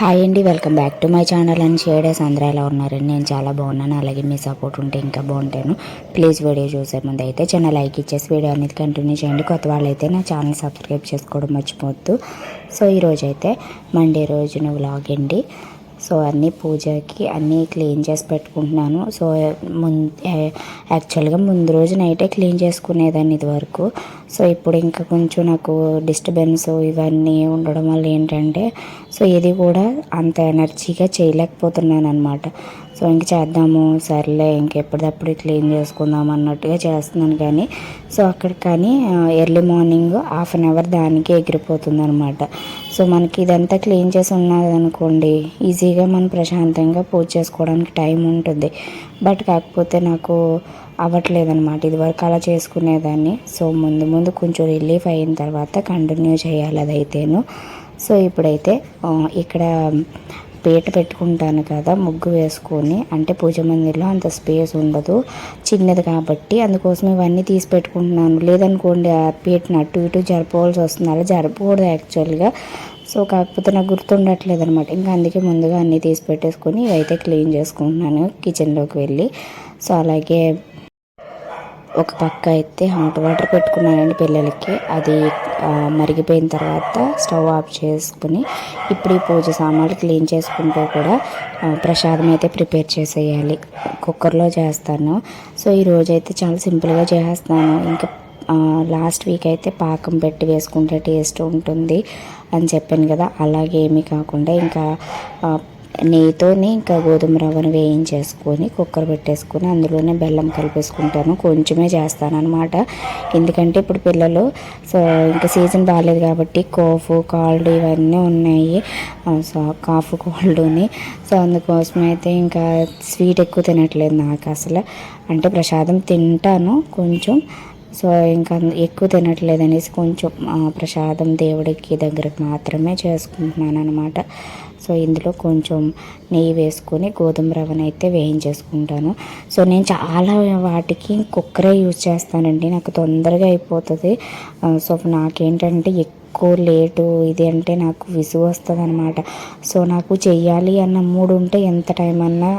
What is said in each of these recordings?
Hi అండి welcome back to my channel. And షేడేస్ అందరూ ఎలా ఉన్నారండి? నేను చాలా బాగున్నాను. అలాగే మీ సపోర్ట్ ఉంటే ఇంకా బాగుంటాను. ప్లీజ్ వీడియో చూసే ముందు అయితే చిన్న లైక్ ఇచ్చేసి వీడియో అనేది కంటిన్యూ చేయండి. కొత్త వాళ్ళైతే నా ఛానల్ సబ్స్క్రైబ్ చేసుకోవడం మర్చిపోవద్దు. సో ఈరోజు అయితే మండే రోజున వ్లాగ్ అండి. సో అన్నీ పూజకి అన్నీ క్లీన్ చేసి పెట్టుకుంటున్నాను. సో ముందు యాక్చువల్గా ముందు రోజు నైటే క్లీన్ చేసుకునేదాన్ని ఇదివరకు. సో ఇప్పుడు ఇంకా కొంచెం నాకు డిస్టర్బెన్స్ ఇవన్నీ ఉండడం వల్ల ఏంటంటే సో ఇది కూడా అంత ఎనర్జీగా చేయలేకపోతున్నాను అనమాట సో ఇంక చేద్దాము. సర్లే ఇంకెప్పటికప్పుడు క్లీన్ చేసుకుందాం అన్నట్టుగా చేస్తున్నాను కానీ సో అక్కడ కానీ early morning half an hour దానికి ఎగిరిపోతుంది అనమాట సో మనకి ఇదంతా క్లీన్ చేసి ఉన్నది అనుకోండి ఈజీగా మనం ప్రశాంతంగా పూజ చేసుకోవడానికి టైం ఉంటుంది. బట్ కాకపోతే నాకు అవ్వట్లేదనమాట ఇదివరకు అలా చేసుకునేదాన్ని. సో ముందు ముందు కొంచెం రిలీఫ్ అయిన తర్వాత కంటిన్యూ చేయాలి అదైతేను. సో ఇప్పుడైతే ఇక్కడ పీట పెట్టుకుంటాను కదా ముగ్గు వేసుకొని. అంటే పూజ మందిర్లో అంత స్పేస్ ఉండదు చిన్నది కాబట్టి అందుకోసం ఇవన్నీ తీసి పెట్టుకుంటున్నాను. లేదనుకోండి ఆ పీటను అటు ఇటు జరపవలసి వస్తుంది. అలా జరపకూడదు యాక్చువల్గా. సో కాకపోతే నాకు గుర్తుండట్లేదు అనమాట ఇంకా అందుకే ముందుగా అన్నీ తీసి పెట్టేసుకొని ఇవైతే క్లీన్ చేసుకుంటున్నాను కిచెన్లోకి వెళ్ళి. సో అలాగే ఒక పక్క అయితే హాట్ వాటర్ పెట్టుకున్నానండి పిల్లలకి. అది మరిగిపోయిన తర్వాత స్టవ్ ఆఫ్ చేసుకుని ఇప్పుడు ఈ పూజ సామాన్లు క్లీన్ చేసుకుంటూ కూడా ప్రసాదం అయితే ప్రిపేర్ చేసేయాలి. కుక్కర్లో చేస్తాను. సో ఈరోజైతే అయితే చాలా సింపుల్గా చేస్తాను ఇంకా లాస్ట్ వీక్ అయితే పాకం పెట్టి వేసుకుంటే టేస్ట్ ఉంటుంది అని చెప్పాను కదా. అలాగే ఏమీ కాకుండా ఇంకా నెయ్యితోని ఇంకా గోధుమ రవ్వను వేయించేసుకొని కుక్కర్ పెట్టేసుకొని అందులోనే బెల్లం కలిపేసుకుంటాను. కొంచెమే చేస్తాను అనమాట ఎందుకంటే ఇప్పుడు పిల్లలు సో ఇంకా సీజన్ బాగాలేదు కాబట్టి కోఫ్ కాల్డ్ ఇవన్నీ ఉన్నాయి. So cough కోల్డ్ని. సో అందుకోసం అయితే ఇంకా స్వీట్ ఎక్కువ తినట్లేదు నాకు అసలు. అంటే ప్రసాదం తింటాను కొంచెం. సో ఇంకా ఎక్కువ తినట్లేదు అనేసి కొంచెం ప్రసాదం దేవుడికి దగ్గరకు మాత్రమే చేసుకుంటున్నాను అనమాట సో ఇందులో కొంచెం నెయ్యి వేసుకొని గోధుమ రవ్వను అయితే వేయించేసుకుంటాను. సో నేను చాలా వాటికి కుక్కరే యూజ్ చేస్తానండి. నాకు తొందరగా అయిపోతుంది. సో నాకేంటంటే ఎక్కువ లేటు ఇది అంటే నాకు విసుగు వస్తుంది అనమాట సో నాకు చెయ్యాలి అన్న మూడు ఉంటే ఎంత టైం అన్నా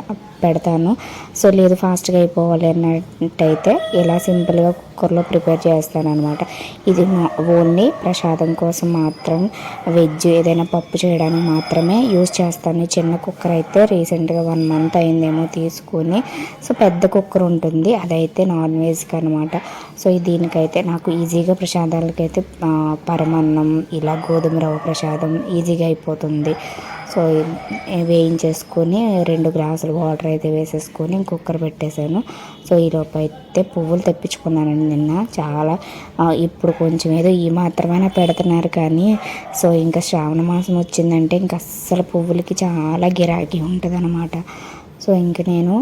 పెడతాను. సో లేదు ఫాస్ట్గా అయిపోవాలి అన్నట్టయితే ఇలా సింపుల్గా కుక్కర్లో ప్రిపేర్ చేస్తాను అనమాట ఇది ఓన్లీ ప్రసాదం కోసం మాత్రం వెజ్ ఏదైనా పప్పు చేయడానికి మాత్రమే యూస్ చేస్తాను. చిన్న కుక్కర్ అయితే రీసెంట్గా వన్ మంత్ అయిందేమో తీసుకొని. సో పెద్ద కుక్కర్ ఉంటుంది. అదైతే నాన్ వెజ్కి అనమాట సో దీనికైతే నాకు ఈజీగా ప్రసాదాలకైతే పరమన్నం ప్రసాదం ఇలా గోధుమ రవ్వ ప్రసాదం ఈజీగా అయిపోతుంది. సో వేయించేసుకొని రెండు గ్లాసులు వాటర్ అయితే వేసేసుకొని కుక్కర్ పెట్టేశాను. సో ఈలోపు అయితే పువ్వులు తెప్పించుకున్నానండి నిన్న. చాలా ఇప్పుడు కొంచెం ఏదో ఈ మాత్రమైనా పెడుతున్నారు కానీ సో ఇంకా శ్రావణ మాసం వచ్చిందంటే ఇంకా అస్సలు పువ్వులకి చాలా గిరాకీ ఉంటుంది సో ఇంక నేను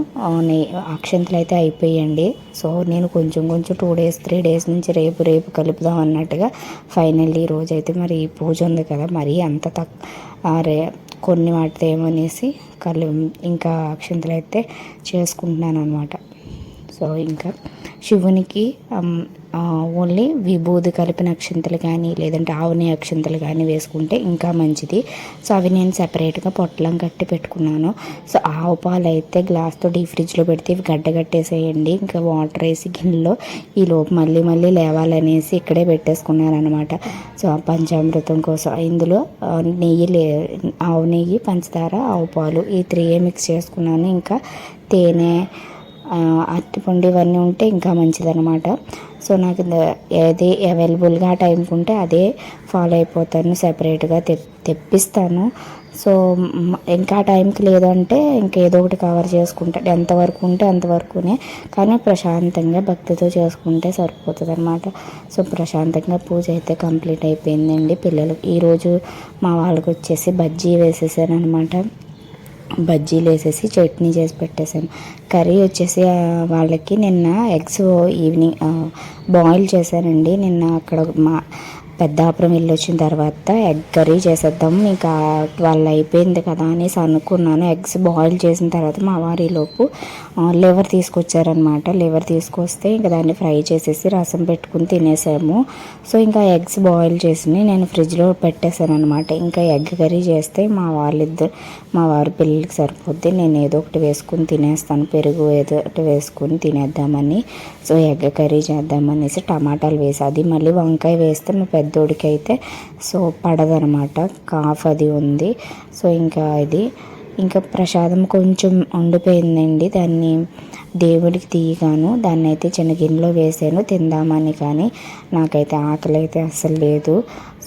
అక్షంతలు అయితే అయిపోయండి. సో నేను కొంచెం కొంచెం టూ డేస్ త్రీ డేస్ నుంచి రేపు రేపు కలుపుదాం అన్నట్టుగా ఫైనల్లీ రోజు అయితే మరి పూజ ఉంది కదా మరి అంత తక్ రే కొన్ని వాటితో ఏమనేసి కలు ఇంకా అక్షంతలు అయితే చేసుకుంటున్నాను అనమాట సో ఇంకా శివునికి ఓన్లీ విభూది కలిపిన అక్షింతలు కానీ లేదంటే ఆవుని అక్షంతలు కానీ వేసుకుంటే ఇంకా మంచిది. సో అవి నేను సెపరేట్గా పొట్లం కట్టి పెట్టుకున్నాను. సో ఆవు పాలు అయితే గ్లాస్తో డీ ఫ్రిడ్జ్లో పెడితే ఇవి గడ్డ కట్టేసేయండి. ఇంకా వాటర్ వేసి గిన్నెలో ఈ లోపు మళ్ళీ మళ్ళీ లేవాలనేసి ఇక్కడే పెట్టేసుకున్నారనమాట సో ఆ పంచామృతం కోసం. ఇందులో నెయ్యి లే ఆవు నెయ్యి పంచదార ఆవు పాలు ఈ త్రీ మిక్స్ చేసుకున్నాను. ఇంకా తేనె అరటిపండు ఇవన్నీ ఉంటే ఇంకా మంచిదన్నమాట. సో నాకు ఏది అవైలబుల్గా ఆ టైంకి ఉంటే అదే ఫాలో అయిపోతాను సెపరేట్గా తె తెప్పిస్తాను. సో ఇంకా ఆ టైంకి లేదంటే ఇంకేదో ఒకటి కవర్ చేసుకుంటా. ఎంతవరకు ఉంటే అంతవరకునే కానీ ప్రశాంతంగా భక్తితో చేసుకుంటే సరిపోతుంది అనమాట సో ప్రశాంతంగా పూజ అయితే కంప్లీట్ అయిపోయిందండి. పిల్లలు ఈరోజు మా వాళ్ళకి వచ్చేసి బజ్జీ వేసేసాను అనమాట బజ్జీలు వేసేసి చట్నీ చేసి పెట్టేశాను. కర్రీ వచ్చేసి వాళ్ళకి నిన్న ఎగ్స్ ఈవినింగ్ బాయిల్ చేశానండి నిన్న అక్కడ మా పెద్దాపురం వెళ్ళి వచ్చిన తర్వాత ఎగ్ కర్రీ చేసేద్దాం. ఇంకా వాళ్ళు అయిపోయింది కదా అనేసి అనుకున్నాను. ఎగ్స్ బాయిల్ చేసిన తర్వాత మా వారిలోపు లివర్ తీసుకొచ్చారనమాట లివర్ తీసుకొస్తే ఇంకా దాన్ని ఫ్రై చేసేసి రసం పెట్టుకుని తినేసాము. సో ఇంకా ఎగ్స్ బాయిల్ చేసి నేను ఫ్రిడ్జ్లో పెట్టేశాను అనమాట ఇంకా ఎగ్ కర్రీ చేస్తే మా వాళ్ళిద్దరు మా వారి పిల్లలకి సరిపోద్ది. నేను ఏదో ఒకటి వేసుకుని తినేస్తాను. పెరుగు ఏదో ఒకటి వేసుకుని తినేద్దామని. సో ఎగ్ కర్రీ చేద్దామనేసి టమాటాలు వేసి అది మళ్ళీ వంకాయ వేస్తే మా పెద్దోడికి అయితే సో పడదనమాట. కాఫ్ అది ఉంది. సో ఇంకా ఇది. ఇంకా ప్రసాదం కొంచెం ఉండిపోయిందండి. దాన్ని దేవుడికి తీయగాను దాన్ని అయితే చిన్న గిన్నెలో వేసాను. తిందామని కానీ నాకైతే ఆకలి అయితే అస్సలు లేదు.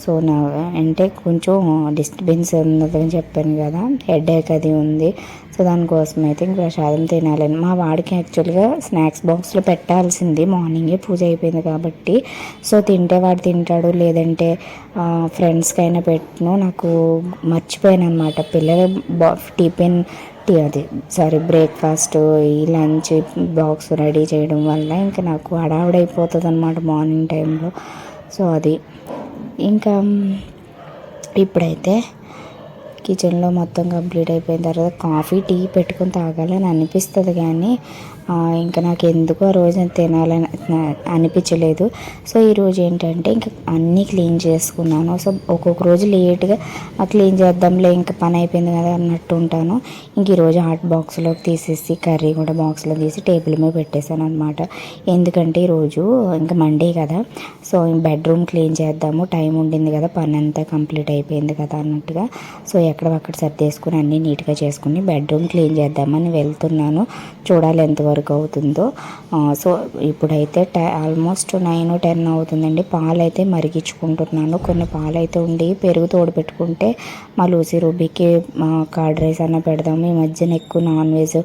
సో నా అంటే కొంచెం డిస్టర్బెన్స్ ఉన్నదని చెప్పాను కదా. హెడ్ఏక్ అది ఉంది. సో దానికోసం అయితే ఇంక ప్రసాదం తినాలని. మా వాడికి యాక్చువల్గా స్నాక్స్ బాక్స్లో పెట్టాల్సింది మార్నింగే పూజ అయిపోయింది కాబట్టి. సో తింటే వాడు తింటాడు లేదంటే ఫ్రెండ్స్కైనా పెట్టను నాకు మర్చిపోయాను అనమాట పిల్లల బా టిఫిన్ టీ అది సారీ బ్రేక్ఫాస్ట్ ఈ లంచ్ బాక్స్ రెడీ చేయడం వల్ల ఇంకా నాకు హడావుడైపోతుంది అనమాట మార్నింగ్ టైంలో సో అది. ఇంకా ఇప్పుడైతే కిచెన్లో మొత్తం కంప్లీట్ అయిపోయిన తర్వాత కాఫీ టీ పెట్టుకొని తాగాలని అనిపిస్తుంది కానీ ఇంకా నాకు ఎందుకు ఆ రోజు తినాలని అనిపించలేదు. సో ఈరోజు ఏంటంటే ఇంకా అన్నీ క్లీన్ చేసుకున్నాను. సో ఒక్కొక్క రోజు లేట్గా క్లీన్ చేద్దాంలే ఇంకా పని అయిపోయింది కదా అన్నట్టు ఉంటాను. ఇంక ఈరోజు హాట్ బాక్స్లోకి తీసేసి కర్రీ కూడా బాక్స్లో తీసి టేబుల్ మీద పెట్టేశాను అనమాట ఎందుకంటే ఈరోజు ఇంకా మండే కదా సో బెడ్రూమ్ క్లీన్ చేద్దాము. టైం ఉండింది కదా పని అంతా కంప్లీట్ అయిపోయింది కదా అన్నట్టుగా. సో ఎక్కడక్కడ సర్దేసుకుని అన్నీ నీట్గా చేసుకుని బెడ్రూమ్ క్లీన్ చేద్దామని వెళ్తున్నాను. చూడాలి ఎంతవరకు అవుతుందో. సో ఇప్పుడైతే టై ఆల్మోస్ట్ నైన్ టెన్ అవుతుందండి. పాలు అయితే మరిగించుకుంటున్నాను. కొన్ని పాలు అయితే ఉండి పెరుగు తోడు పెట్టుకుంటే మా లూసీ రూబీకి కర్డ్ రైస్ అన్న పెడదాము. ఈ మధ్యన ఎక్కువ నాన్ వెజ్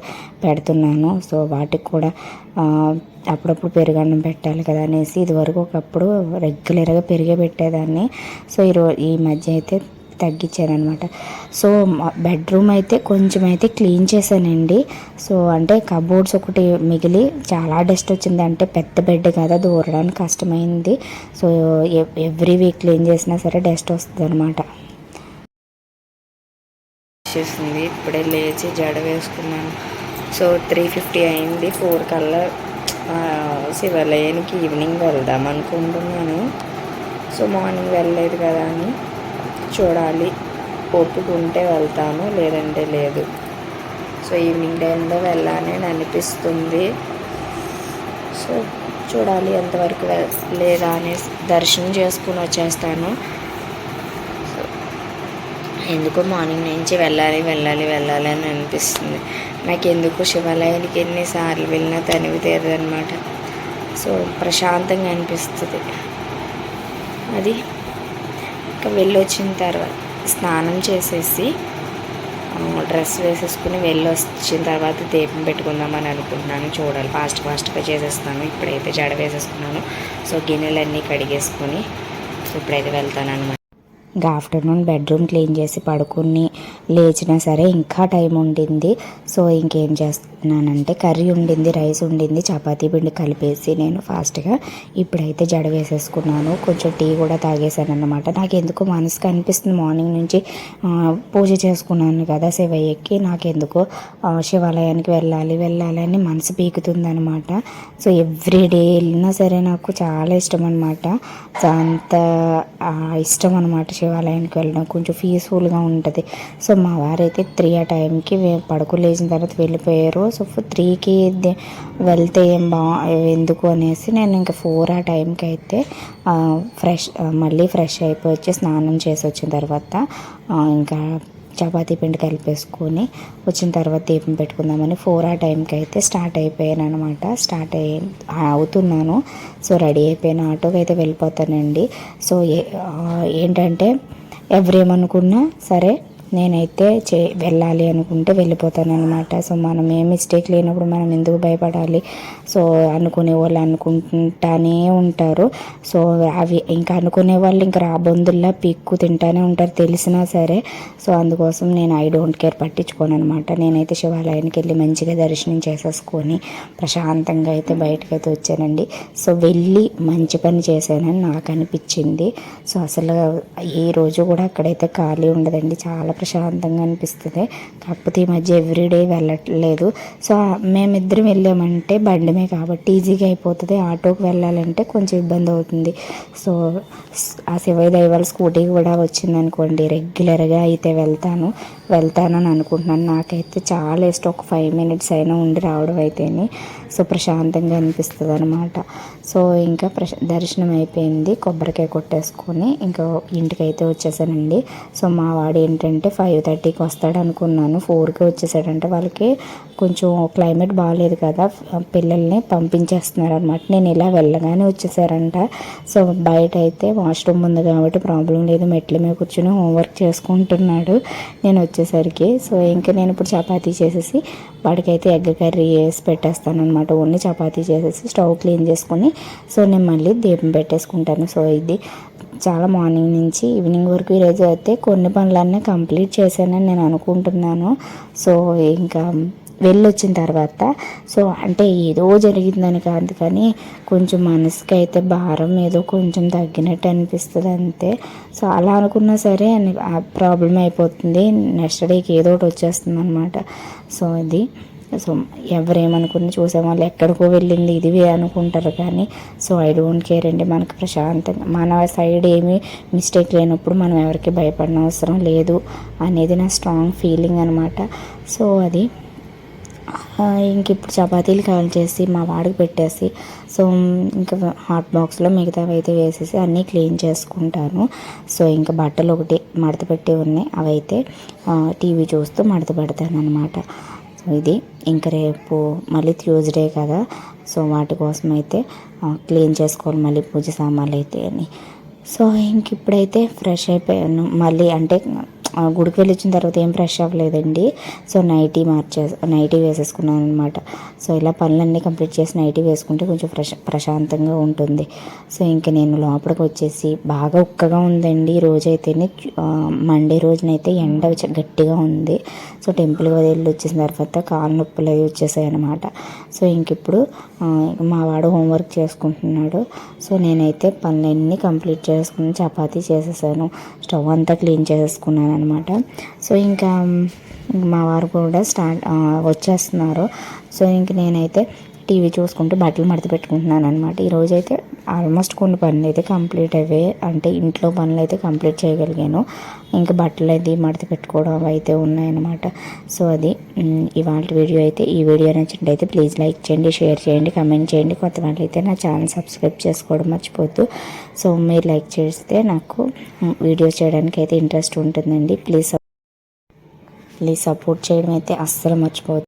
పెడుతున్నాను. సో వాటికి కూడా అప్పుడప్పుడు పెరుగన్నం పెట్టాలి కదా అనేసి ఇదివరకు ఒకప్పుడు రెగ్యులర్గా పెరిగే పెట్టేదాన్ని. సో ఈరో ఈ మధ్య అయితే తగ్గించారనమాట. సో బెడ్రూమ్ అయితే కొంచెం అయితే క్లీన్ చేశానండి. సో అంటే కబోర్డ్స్ ఒకటి మిగిలి చాలా డస్ట్ వచ్చింది. అంటే పెద్ద బెడ్ కదా దూరడానికి కష్టమైంది. సో ఎవ్రీ వీక్ క్లీన్ చేసినా సరే డస్ట్ వస్తుంది అనమాట చేసింది ఇప్పుడే లేచి జడ వేసుకున్నాను. సో త్రీ ఫిఫ్టీ అయింది. ఫోర్ కల్లా శివాలయానికి ఈవినింగ్ వెళ్దాం అనుకుంటున్నాను. సో మార్నింగ్ వెళ్ళలేదు కదా అని. చూడాలి. ఒప్పుకుంటే వెళ్తాను లేదంటే లేదు. సో ఈవినింగ్ టైంలో వెళ్ళాలని అనిపిస్తుంది. సో చూడాలి ఎంతవరకు లేదా అనేసి దర్శనం చేసుకుని వచ్చేస్తాను. ఎందుకో మార్నింగ్ నుంచి వెళ్ళాలి వెళ్ళాలి వెళ్ళాలి అని అనిపిస్తుంది. నాకు ఎందుకు శివాలయానికి ఎన్నిసార్లు వెళ్ళినా తనివి తీరదనమాట సో ప్రశాంతంగా అనిపిస్తుంది. అది ఇంకా వెళ్ళొచ్చిన తర్వాత స్నానం చేసేసి డ్రెస్ వేసేసుకుని వెళ్ళి వచ్చిన తర్వాత దీపం పెట్టుకుందామని అనుకుంటున్నాను. చూడాలి. ఫాస్ట్ ఫాస్ట్గా చేసేస్తాను ఇప్పుడైతే జడ వేసేసుకున్నాను. సో గిన్నెలన్నీ కడిగేసుకొని సో ఇప్పుడైతే వెళ్తాను అనమాట ఇంకా ఆఫ్టర్నూన్ బెడ్రూమ్ క్లీన్ చేసి పడుకుని లేచినా సరే ఇంకా టైం ఉండింది. సో ఇంకేం చేస్తున్నానంటే కర్రీ ఉండింది రైస్ ఉండింది చపాతీ పిండి కలిపేసి నేను ఫాస్ట్గా ఇప్పుడైతే జడ వేసేసుకున్నాను. కొంచెం టీ కూడా తాగేశాను అనమాట నాకు ఎందుకో మనసుకు అనిపిస్తుంది మార్నింగ్ నుంచి పూజ చేసుకున్నాను కదా శివయ్యకి. నాకు ఎందుకో శివాలయానికి వెళ్ళాలి వెళ్ళాలి అని మనసు పీకుతుందనమాట సో ఎవ్రీ డే వెళ్ళినా సరే నాకు చాలా ఇష్టం అనమాట అంత ఇష్టం అనమాట శివాలయానికి వెళ్ళడం కొంచెం పీస్ఫుల్గా ఉంటుంది. సో మా వారైతే త్రీ ఆ టైంకి పడుకు లేచిన తర్వాత వెళ్ళిపోయారు. సో త్రీకి వెళ్తే ఏం బా ఎందుకు అనేసి నేను ఇంకా ఫోర్ ఆ టైంకి అయితే ఫ్రెష్ మళ్ళీ ఫ్రెష్ అయిపోయి వచ్చి స్నానం చేసి వచ్చిన తర్వాత ఇంకా చపాతీ పిండి కలిపేసుకొని వచ్చిన తర్వాత దీపం పెట్టుకుందామని ఫోర్ ఆ టైంకి అయితే స్టార్ట్ అయిపోయాను అనమాట స్టార్ట్ అయ్యి అవుతున్నాను. సో రెడీ అయిపోయిన. ఆటోకి అయితే వెళ్ళిపోతానండి. సో ఏంటంటే ఎవరేమనుకున్నా సరే నేనైతే చే వెళ్ళాలి అనుకుంటే వెళ్ళిపోతాను అనమాట సో మనం ఏ మిస్టేక్ లేనప్పుడు మనం ఎందుకు భయపడాలి? సో అనుకునే వాళ్ళు అనుకుంటానే ఉంటారు. సో అవి ఇంకా అనుకునే వాళ్ళు ఇంకా రాబందుల్లా పిక్కు తింటానే ఉంటారు తెలిసినా సరే. సో అందుకోసం నేను ఐ డోంట్ కేర్ పట్టించుకోను అనమాట నేనైతే శివాలయానికి వెళ్ళి మంచిగా దర్శనం చేసేసుకొని ప్రశాంతంగా అయితే బయటకు అయితే వచ్చానండి. సో వెళ్ళి మంచి పని చేశానని నాకు అనిపించింది. సో అసలు ఏ రోజు కూడా అక్కడైతే ఖాళీ ఉండదండి. చాలా ప్రశాంతంగా అనిపిస్తుంది. కాకపోతే ఈ మధ్య ఎవ్రీడే వెళ్ళట్లేదు. సో మేమిద్దరం వెళ్ళామంటే బండిమే కాబట్టి ఈజీగా అయిపోతుంది. ఆటోకి వెళ్ళాలంటే కొంచెం ఇబ్బంది అవుతుంది. సో ఆ శివయ్య దైవాల స్కూటీ కూడా వచ్చిందనుకోండి రెగ్యులర్గా అయితే వెళ్తాను. వెళ్తానని అనుకుంటున్నాను. నాకైతే చాలా ఇష్టం. ఒక ఫైవ్ మినిట్స్ అయినా ఉండి రావడం అయితేనే సో ప్రశాంతంగా అనిపిస్తుంది అనమాట సో ఇంకా ప్రశ దర్శనం అయిపోయింది. కొబ్బరికాయ కొట్టేసుకొని ఇంకా ఇంటికి అయితే వచ్చేసానండి. సో మా వాడు ఏంటంటే ఫైవ్ థర్టీకి వస్తాడు అనుకున్నాను. ఫోర్కి వచ్చేసాడంటే. వాళ్ళకి కొంచెం క్లైమేట్ బాగాలేదు కదా. పిల్లల్ని పంపించేస్తున్నారు అనమాట నేను ఇలా వెళ్ళగానే వచ్చేసారంట. సో బయట అయితే వాష్రూమ్ ఉంది కాబట్టి ప్రాబ్లం లేదు. మెట్ల మీద కూర్చొని హోంవర్క్ చేసుకుంటున్నాడు. నేను వచ్చేసరికి సో ఇంకా నేను ఇప్పుడు చపాతీ చేసేసి వాడికైతే ఎగ్ కర్రీ వేసి పెట్టేస్తాను అనమాట ఓన్లీ చపాతీ చేసేసి స్టవ్ క్లీన్ చేసుకొని సో నేను మళ్ళీ దీపం పెట్టేసుకుంటాను. సో ఇది చాలా మార్నింగ్ నుంచి ఈవినింగ్ వరకు ఈరోజు అయితే కొన్ని పనులన్నీ కంప్లీట్ చేశానని నేను అనుకుంటున్నాను. సో ఇంకా వెళ్ళొచ్చిన తర్వాత సో అంటే ఏదో జరిగిందని కాదు కానీ కొంచెం మనసుకి అయితే భారం ఏదో కొంచెం తగ్గినట్టు అనిపిస్తుంది అంతే. సో అలా అనుకున్నా సరే ప్రాబ్లం అయిపోతుంది. నెక్స్ట్ డేకి ఏదో ఒకటి వచ్చేస్తుంది అనమాట సో ఇది సో ఎవరేమనుకుని చూసే వాళ్ళు ఎక్కడికో వెళ్ళింది ఇదివే అనుకుంటారు కానీ సో ఐ డోంట్ కేర్ అండి. మనకు ప్రశాంతంగా మన సైడ్ ఏమీ మిస్టేక్ లేనప్పుడు మనం ఎవరికి భయపడిన అవసరం లేదు అనేది నా స్ట్రాంగ్ ఫీలింగ్ అనమాట సో అది ఇంక ఇప్పుడు చపాతీలు కాల్ చేసి మా వాడికి పెట్టేసి సో ఇంకా హాట్ బాక్స్లో మిగతావి అయితే వేసేసి అన్నీ క్లీన్ చేసుకుంటాను. సో ఇంకా బట్టలు ఒకటి మడత పెట్టి ఉన్నాయి. అవైతే టీవీ చూస్తూ మడత పెడతాను అనమాట ఇది. ఇంకా రేపు మళ్ళీ ట్యూస్డే కదా. సో వాటి కోసం అయితే క్లీన్ చేసుకోవాలి మళ్ళీ పూజ సామాన్లు అయితే అని సో ఇంక ఇప్పుడైతే ఫ్రెష్ అయిపోయాను. మళ్ళీ అంటే గుడికి వెళ్ళి వచ్చిన తర్వాత ఏం ఫ్రెష్ అవ్వలేదండి. సో నైటీ మార్చే నైటీ వేసేసుకున్నాను అనమాట సో ఇలా పనులన్నీ కంప్లీట్ చేసి నైటీ వేసుకుంటే కొంచెం ప్రశా ప్రశాంతంగా ఉంటుంది. సో ఇంకా నేను లోపలికి వచ్చేసి బాగా ఉక్కగా ఉందండి. రోజైతేనే మండే రోజునైతే ఎండ గట్టిగా ఉంది. సో టెంపుల్ వెళ్ళి వచ్చేసిన తర్వాత కాలు నొప్పులు అవి వచ్చేసాయి అనమాట సో ఇంక ఇప్పుడు మా వాడు హోంవర్క్ చేసుకుంటున్నాడు. సో నేనైతే పనులన్నీ కంప్లీట్ చేసుకుని చపాతీ చేసేసాను. స్టవ్ అంతా క్లీన్ చేసుకున్నాను అనమాట సో ఇంకా మా వారు కూడా స్టార్ట్ వచ్చేస్తున్నారు. సో ఇంక నేనైతే టీవీ చూసుకుంటూ బట్టలు మడత పెట్టుకుంటున్నాను అనమాట ఈరోజు అయితే ఆల్మోస్ట్ కొన్ని పనులు అయితే కంప్లీట్ అయ్యాయి అంటే ఇంట్లో పనులు అయితే కంప్లీట్ చేయగలిగాను. ఇంకా బట్టలు అయితే మడత పెట్టుకోవడం అవి అయితే ఉన్నాయన్నమాట. సో అది ఇవాళ వీడియో అయితే ఈ వీడియో నచ్చినట్టయితే ప్లీజ్ లైక్ చేయండి షేర్ చేయండి కమెంట్ చేయండి. కొత్త వాళ్ళు అయితే నా ఛానల్ సబ్స్క్రైబ్ చేసుకోవడం మర్చిపోద్దు. సో మీరు లైక్ చేస్తే నాకు వీడియోస్ చేయడానికి అయితే ఇంట్రెస్ట్ ఉంటుందండి. ప్లీజ్ ప్లీజ్ సపోర్ట్ చేయడం అయితే అస్సలు మర్చిపోవద్దు.